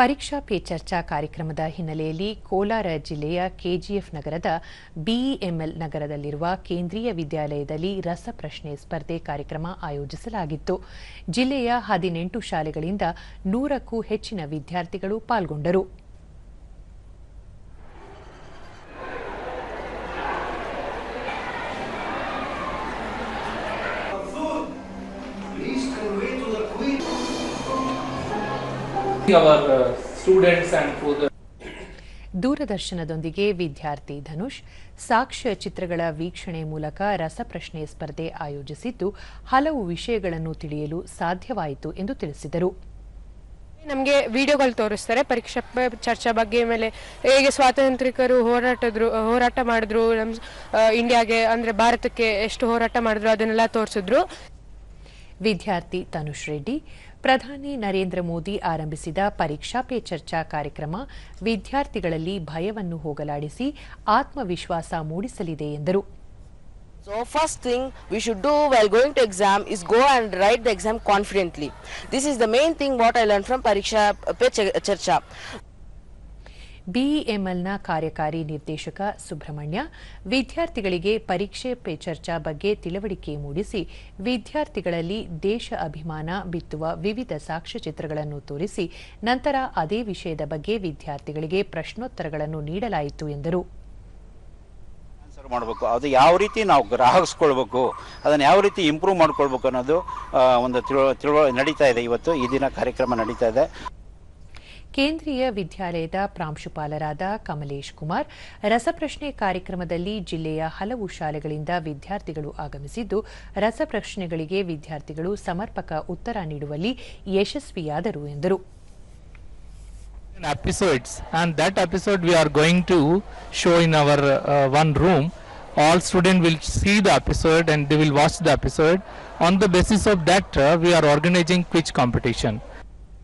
ಪರೀಕ್ಷಾ ಪೇ ಚರ್ಚಾ ಕಾರ್ಯಕ್ರಮದ ಹಿನ್ನೆಲೆಯಲ್ಲಿ ಕೋಲಾರ ಜಿಲ್ಲೆಯ ಕೆಜಿಎಫ್ ನಗರದ ಬಿಇಎಂಎಲ್ ನಗರದಲ್ಲಿರುವ ಕೇಂದ್ರೀಯ ವಿದ್ಯಾಲಯದಲ್ಲಿ ರಸಪ್ರಶ್ನೆ ಸ್ಪರ್ಧೆ ಕಾರ್ಯಕ್ರಮ ಆಯೋಜಿಸಲಾಗಿತ್ತು. ಜಿಲ್ಲೆಯ ಹದಿನೆಂಟು ಶಾಲೆಗಳಿಂದ ನೂರಕ್ಕೂ ಹೆಚ್ಚಿನ ವಿದ್ಯಾರ್ಥಿಗಳು ಪಾಲ್ಗೊಂಡರು. ದೂರದರ್ಶನದೊಂದಿಗೆ ವಿದ್ಯಾರ್ಥಿ ಧನುಷ್ ಸಾಕ್ಷ್ಯ ಚಿತ್ರಗಳ ವೀಕ್ಷಣೆ ಮೂಲಕ ರಸಪ್ರಶ್ನೆ ಸ್ಪರ್ಧೆ ಆಯೋಜಿಸಿದ್ದು ಹಲವು ವಿಷಯಗಳನ್ನು ತಿಳಿಯಲು ಸಾಧ್ಯವಾಯಿತು ಎಂದು ತಿಳಿಸಿದರು. ನಮಗೆ ವಿಡಿಯೋಗಳು ತೋರಿಸ್ತಾರೆ ಪರೀಕ್ಷಾ ಚರ್ಚಾ ಬಗ್ಗೆ ಮೇಲೆ ಹೇಗೆ ಸ್ವಾತಂತ್ರ್ಯಕರು ಹೋರಾಟದ್ರು ಹೋರಾಟ ಮಾಡಿದ್ರು ನಮ್ಮ ಇಂಡಿಯಾಗೆ ಅಂದರೆ ಭಾರತಕ್ಕೆ ಎಷ್ಟು ಹೋರಾಟ ಮಾಡಿದ್ರು ಅದನ್ನೆಲ್ಲ ತೋರಿಸಿದ್ರು. ವಿದ್ಯಾರ್ಥಿ ತನುಷ್ ರೆಡ್ಡಿ ಪ್ರಧಾನಿ ನರೇಂದ್ರ ಮೋದಿ ಆರಂಭಿಸಿದ ಪರೀಕ್ಷಾ ಪೇ ಚರ್ಚಾ ಕಾರ್ಯಕ್ರಮ ವಿದ್ಯಾರ್ಥಿಗಳಲ್ಲಿ ಭಯವನ್ನು ಹೋಗಲಾಡಿಸಿ ಆತ್ಮವಿಶ್ವಾಸ ಮೂಡಿಸಲಿದೆ ಎಂದರು So first thing we should do while going to exam is go and write the exam confidently. This is the main thing what I learned from Pariksha Pe Charcha. ಬಿಇಎಂಎಲ್ನ ಕಾರ್ಯಕಾರಿ ನಿರ್ದೇಶಕ ಸುಬ್ರಹ್ಮಣ್ಯ ವಿದ್ಯಾರ್ಥಿಗಳಿಗೆ ಪರೀಕ್ಷೆ ಪೇ ಚರ್ಚಾ ಬಗ್ಗೆ ತಿಳುವಳಿಕೆ ಮೂಡಿಸಿ, ವಿದ್ಯಾರ್ಥಿಗಳಲ್ಲಿ ದೇಶ ಅಭಿಮಾನ ಬಿತ್ತುವ ವಿವಿಧ ಸಾಕ್ಷ್ಯಚಿತ್ರಗಳನ್ನು ತೋರಿಸಿ, ನಂತರ ಅದೇ ವಿಷಯದ ಬಗ್ಗೆ ವಿದ್ಯಾರ್ಥಿಗಳಿಗೆ ಪ್ರಶ್ನೋತ್ತರಗಳನ್ನು ನೀಡಲಾಯಿತು ಎಂದರು. ಮಾಡಬೇಕು. ಅದು ಯಾವ ರೀತಿ ನಾವು ಗ್ರಾಹಕಿಸ್ಕೊಳ್ಬೇಕು ಅದನ್ನು ಯಾವ ರೀತಿ ಇಂಪ್ರೂವ್ ಮಾಡ್ಕೊಳ್ಬೇಕು ಅನ್ನೋದು ಒಂದು ತಿಳುವ ತಿಳುವ ನಡೀತಾ ಇದೆ ಇವತ್ತು. ಈ ದಿನ ಕಾರ್ಯಕ್ರಮ ನಡೀತಾ ಇದೆ. ಕೇಂದ್ರೀಯ ವಿದ್ಯಾಲಯದ ಪ್ರಾಂಶುಪಾಲರಾದ ಕಮಲೇಶ್ ಕುಮಾರ್ ರಸಪ್ರಶ್ನೆ ಕಾರ್ಯಕ್ರಮದಲ್ಲಿ ಜಿಲ್ಲೆಯ ಹಲವು ಶಾಲೆಗಳಿಂದ ವಿದ್ಯಾರ್ಥಿಗಳು ಆಗಮಿಸಿದ್ದು ರಸಪ್ರಶ್ನೆಗಳಿಗೆ ವಿದ್ಯಾರ್ಥಿಗಳು ಸಮರ್ಪಕ ಉತ್ತರ ನೀಡುವಲ್ಲಿ ಯಶಸ್ವಿಯಾದರು ಎಂದರು episodes and that episode we are going to show in our uh, one room all student will see the episode and they will watch the episode on the basis of that uh, we are organizing quiz competition